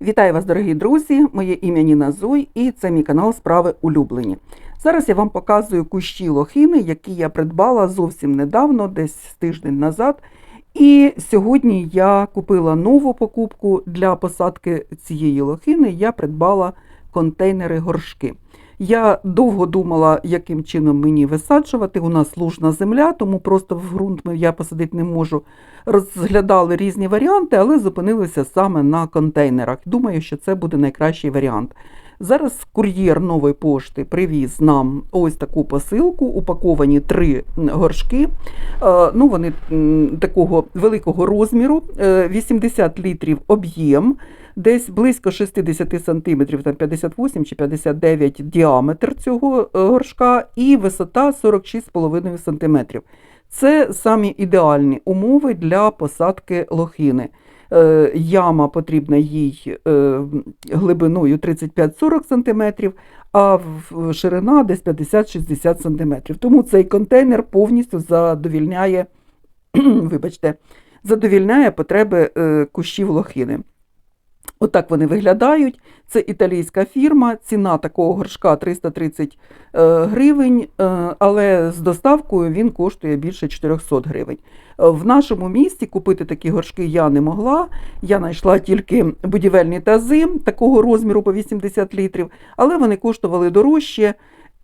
Вітаю вас, дорогі друзі! Моє ім'я Ніна Зуй і це мій канал Справи улюблені. Зараз я вам показую кущі лохини, які я придбала зовсім недавно, десь тиждень назад. І сьогодні я купила нову покупку для посадки цієї лохини. Я придбала контейнери-горшки. Я довго думала, яким чином мені висаджувати. У нас лужна земля, тому просто в ґрунт я посадити не можу. Розглядали різні варіанти, але зупинилися саме на контейнерах. Думаю, що це буде найкращий варіант. Зараз кур'єр нової пошти привіз нам ось таку посилку, упаковані три горшки. Е, Ну, вони такого великого розміру, е, 80 літрів об'єм, десь близько 60 сантиметрів, там 58 чи 59 діаметр цього е, горшка, і висота 46,5 сантиметрів. Це самі ідеальні умови для посадки лохини. Е, Яма потрібна їй е, глибиною 35-40 см, а ширина десь 50-60 см. Тому цей контейнер повністю задовільняє, вибачте, задовільняє потреби е, кущів лохини. Отак вони виглядають. Це італійська фірма, ціна такого горшка 330 е, гривень, е, але з доставкою він коштує більше 400 гривень. Е, В нашому місті купити такі горшки я не могла. Я знайшла тільки будівельні тази такого розміру по 80 літрів, але вони коштували дорожче.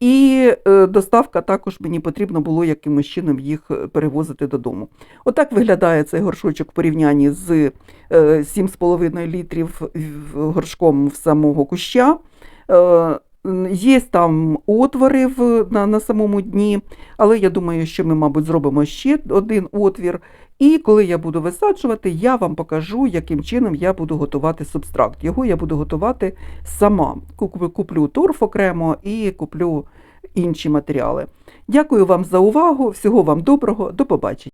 І е, доставка також мені потрібно було якимось чином їх е, перевозити додому. Отак виглядає цей горшочок в порівнянні з е, 7,5 літрів горшком в самого куща. Є там отвори в, на, на самому дні, але я думаю, що ми, мабуть, зробимо ще один отвір. І коли я буду висаджувати, я вам покажу, яким чином я буду готувати субстракт. Його я буду готувати сама. Куплю торф окремо і куплю інші матеріали. Дякую вам за увагу. Всього вам доброго. До побачення.